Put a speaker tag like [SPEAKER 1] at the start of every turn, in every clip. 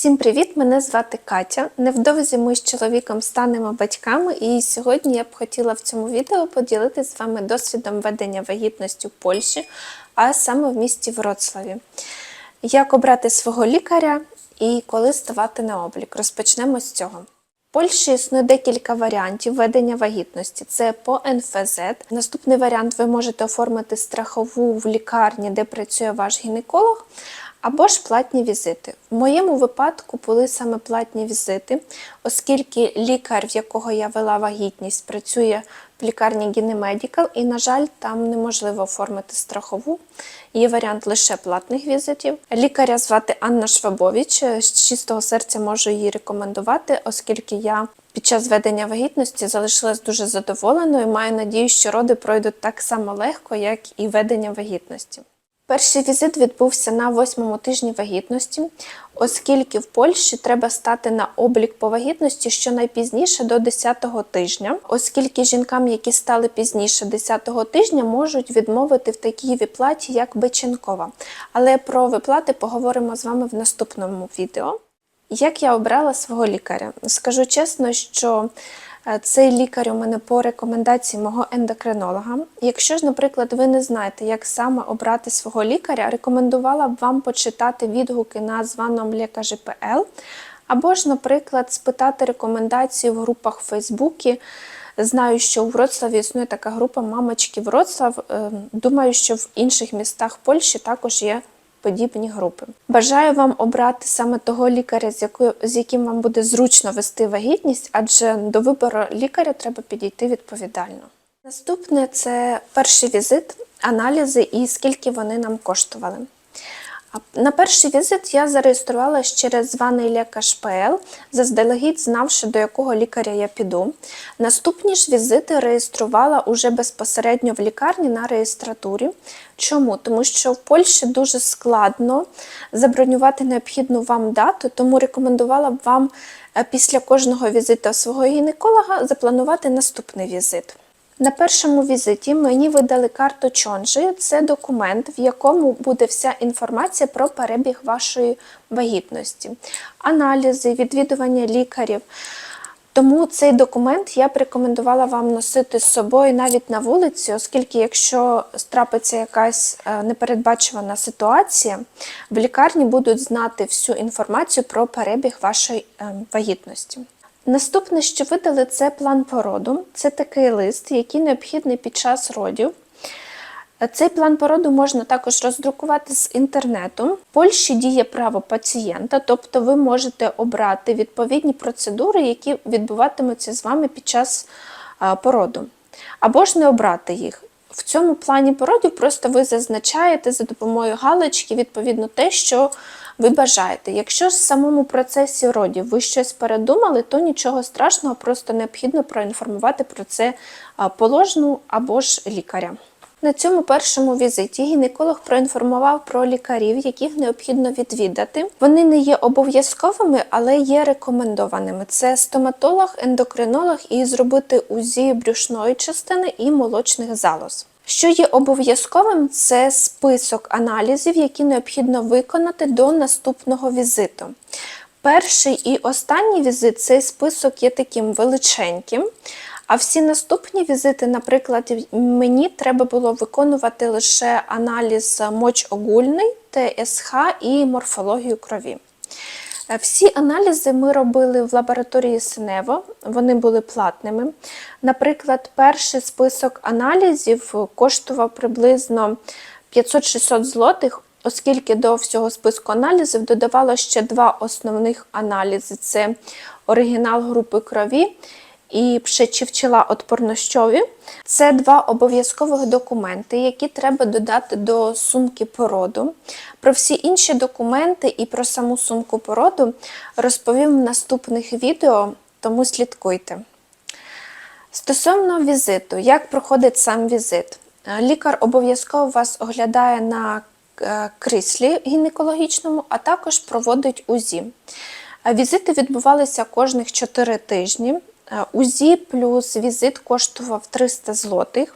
[SPEAKER 1] Всім привіт! Мене звати Катя. Невдовзі ми з чоловіком станемо батьками, і сьогодні я б хотіла в цьому відео поділитися з вами досвідом ведення вагітності в Польщі, а саме в місті Вроцлаві. Як обрати свого лікаря і коли ставати на облік. Розпочнемо з цього. В Польщі існує декілька варіантів ведення вагітності. Це по НФЗ. Наступний варіант ви можете оформити страхову в лікарні, де працює ваш гінеколог, або ж платні візити. В моєму випадку були саме платні візити, оскільки лікар, в якого я вела вагітність, працює в лікарні Гінемедікал, і, на жаль, там неможливо оформити страхову. Є варіант лише платних візитів. Лікаря звати Анна Швабович. З чистого серця можу її рекомендувати, оскільки я під час ведення вагітності залишилась дуже задоволеною. Маю надію, що роди пройдуть так само легко, як і ведення вагітності. Перший візит відбувся на восьмому тижні вагітності, оскільки в Польщі треба стати на облік по вагітності щонайпізніше до 10-го тижня, оскільки жінкам, які стали пізніше 10-го тижня, можуть відмовити в такій виплаті, як Биченкова. Але про виплати поговоримо з вами в наступному відео. Як я обрала свого лікаря? Скажу чесно, що цей лікар у мене по рекомендації мого ендокринолога. Якщо ж, наприклад, ви не знаєте, як саме обрати свого лікаря, рекомендувала б вам почитати відгуки на званом лікарі.пл, або ж, наприклад, спитати рекомендації в групах в Фейсбуці. Знаю, що у Вроцлаві існує така група Мамочки Вроцлав. Е, Думаю, що в інших містах Польщі також є подібні групи. Бажаю вам обрати саме того лікаря, з якою з яким вам буде зручно вести вагітність, адже до вибору лікаря треба підійти відповідально. Наступне це перший візит, аналізи і скільки вони нам коштували. На перший візит я зареєструвалася через званий лікар ПЛ, заздалегідь знавши, до якого лікаря я піду. Наступні ж візити реєструвала уже безпосередньо в лікарні на реєстратурі. Чому? Тому що в Польщі дуже складно забронювати необхідну вам дату, тому рекомендувала б вам е, після кожного візиту свого гінеколога запланувати наступний візит. На першому візиті мені видали карту Чонжі. Це документ, в якому буде вся інформація про перебіг вашої вагітності, аналізи, відвідування лікарів. Тому цей документ я б рекомендувала вам носити з собою навіть на вулиці, оскільки, якщо трапиться якась е, непередбачувана ситуація, в лікарні будуть знати всю інформацію про перебіг вашої е, вагітності. Наступне, що видали, це план породу. Це такий лист, який необхідний під час родів. Цей план породу можна також роздрукувати з інтернету. В Польщі діє право пацієнта, тобто ви можете обрати відповідні процедури, які відбуватимуться з вами під час породу. Або ж не обрати їх. В цьому плані породів просто ви зазначаєте за допомогою галочки відповідно те, що ви бажаєте. Якщо в самому процесі родів ви щось передумали, то нічого страшного, просто необхідно проінформувати про це положну або ж лікаря. На цьому першому візиті гінеколог проінформував про лікарів, яких необхідно відвідати. Вони не є обов'язковими, але є рекомендованими. Це стоматолог, ендокринолог і зробити УЗІ брюшної частини і молочних залоз. Що є обов'язковим, це список аналізів, які необхідно виконати до наступного візиту. Перший і останній візит цей список є таким величеньким. А всі наступні візити, наприклад, мені треба було виконувати лише аналіз мочогульний, ТСХ і морфологію крові. Е, всі аналізи ми робили в лабораторії Синево, вони були платними. Наприклад, перший список аналізів коштував приблизно 500-600 злотих, оскільки до всього списку аналізів додавало ще два основних аналізи: це оригінал групи крові і пшечівчила отпорнощові. Це два обов'язкових документи, які треба додати до сумки породу. Про всі інші документи і про саму сумку породу розповім в наступних відео, тому слідкуйте. Стосовно візиту, як проходить сам візит? Лікар обов'язково вас оглядає на е, кріслі гінекологічному, а також проводить УЗІ. Візити відбувалися кожних 4 тижні. Е, УЗІ плюс візит коштував 300 злотих.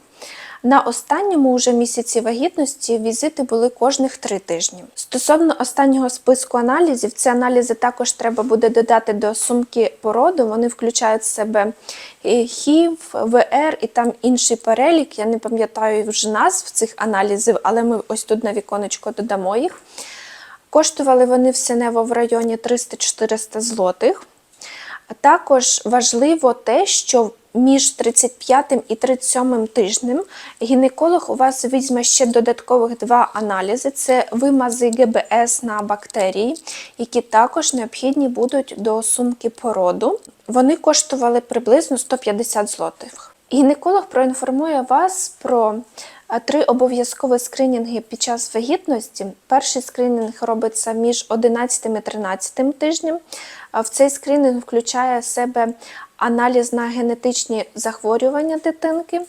[SPEAKER 1] На останньому вже місяці вагітності візити були кожних три тижні. Стосовно останнього списку аналізів, ці аналізи також треба буде додати до сумки породу. Вони включають в себе ХІВ, ВР і там інший перелік. Я не пам'ятаю вже назв цих аналізів, але ми ось тут на віконечко додамо їх. Коштували вони в Синево в районі 300-400 злотих. Також важливо те, що між 35 і 37 тижнем гінеколог у вас візьме ще додаткових два аналізи: це вимази ГБС на бактерії, які також необхідні будуть до сумки породу. Вони коштували приблизно 150 злотих. Гінеколог проінформує вас про три обов'язкові скринінги під час вагітності. Перший скринінг робиться між 11 і 13 тижнем. В цей скринінг включає в себе аналіз на генетичні захворювання дитинки.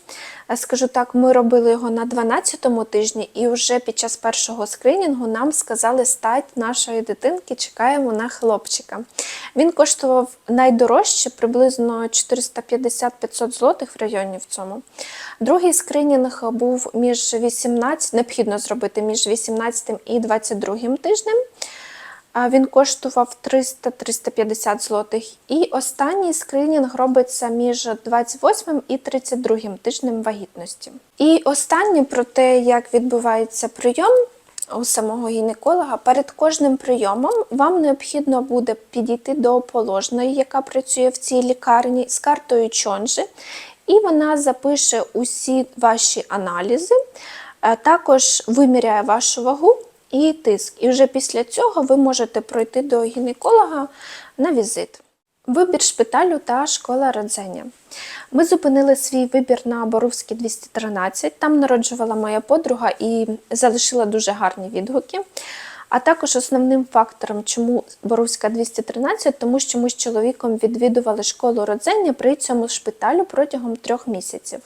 [SPEAKER 1] Скажу так, ми робили його на 12-му тижні, і вже під час першого скринінгу нам сказали стать нашої дитинки, чекаємо на хлопчика. Він коштував найдорожче, приблизно 450-500 злотих в районі в цьому. Другий скринінг був між 18, необхідно зробити між 18 і 22 тижнем. Він коштував 300-350 злотих. І останній скринінг робиться між 28 і 32 тижнем вагітності. І останнє про те, як відбувається прийом у самого гінеколога. Перед кожним прийомом вам необхідно буде підійти до положної, яка працює в цій лікарні, з картою чонжі, і вона запише усі ваші аналізи, також виміряє вашу вагу і тиск. І вже після цього ви можете пройти до гінеколога на візит. Вибір шпиталю та школа родзення. Ми зупинили свій вибір на Боровській 213. Там народжувала моя подруга і залишила дуже гарні відгуки. А також основним фактором, чому Боровська 213, тому що ми з чоловіком відвідували школу родзення при цьому шпиталю протягом трьох місяців.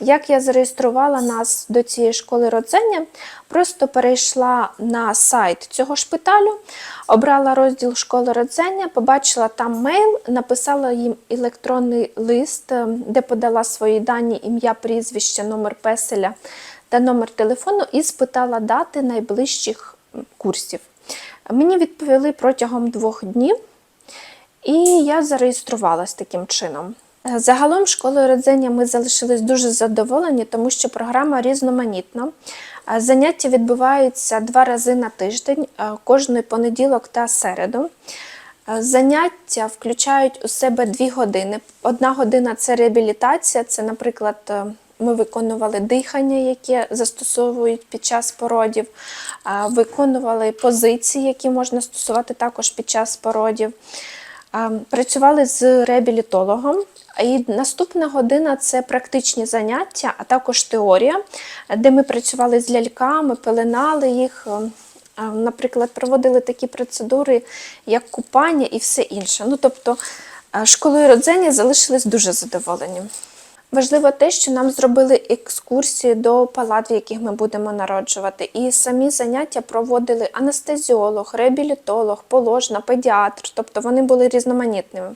[SPEAKER 1] Як я зареєструвала нас до цієї школи родзення, просто перейшла на сайт цього шпиталю, обрала розділ школи родзення, побачила там мейл, написала їм електронний лист, е, де подала свої дані, ім'я, прізвище, номер песеля та номер телефону і спитала дати найближчих курсів. Мені відповіли протягом двох днів, і я зареєструвалась таким чином. Загалом школою родзення ми залишились дуже задоволені, тому що програма різноманітна. Е, Заняття відбуваються два рази на тиждень, е, кожний понеділок та середу. Е, Заняття включають у себе дві години. Одна година це реабілітація, це, наприклад, е, ми виконували дихання, яке застосовують під час породів, е, виконували позиції, які можна стосувати також під час породів. Е, Працювали з реабілітологом. І наступна година це практичні заняття, а також теорія, де ми працювали з ляльками, пеленали їх, е, е, наприклад, проводили такі процедури, як купання і все інше. Ну, тобто, е, школою родзення залишились дуже задоволені. Важливо те, що нам зробили екскурсії до палат, в яких ми будемо народжувати. І самі заняття проводили анестезіолог, реабілітолог, положна, педіатр, тобто вони були різноманітними.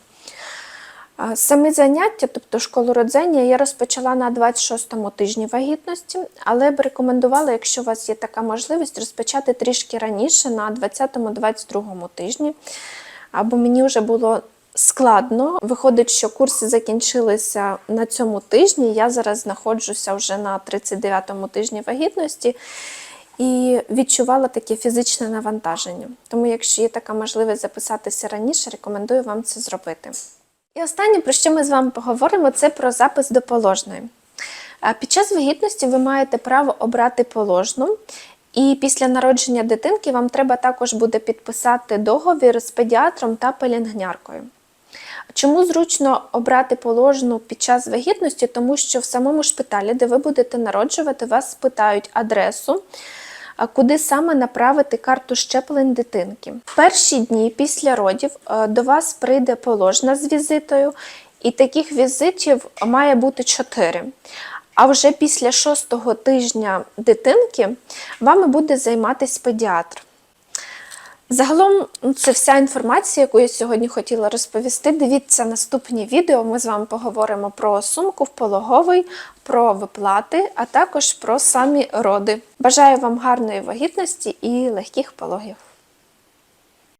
[SPEAKER 1] Самі заняття, тобто школу родзення, я розпочала на 26-му тижні вагітності, але б рекомендувала, якщо у вас є така можливість, розпочати трішки раніше, на 20-22 тижні. Або мені вже було складно. Виходить, що курси закінчилися на цьому тижні. Я зараз знаходжуся вже на 39-му тижні вагітності. І відчувала таке фізичне навантаження. Тому, якщо є така можливість записатися раніше, рекомендую вам це зробити. І останнє, про що ми з вами поговоримо, це про запис до положної. Під час вагітності ви маєте право обрати положну, і після народження дитинки вам треба також буде підписати договір з педіатром та пеленгняркою. Чому зручно обрати положену під час вагітності? Тому що в самому шпиталі, де ви будете народжувати, вас спитають адресу, а куди саме направити карту щеплень дитинки. В перші дні після родів е, до вас прийде положна з візитою, і таких візитів має бути 4. А вже після шостого тижня дитинки вами буде займатися педіатр. Загалом ну, це вся інформація, яку я сьогодні хотіла розповісти. Дивіться наступні відео. Ми з вами поговоримо про сумку в пологовий, про виплати, а також про самі роди. Бажаю вам гарної вагітності і легких пологів.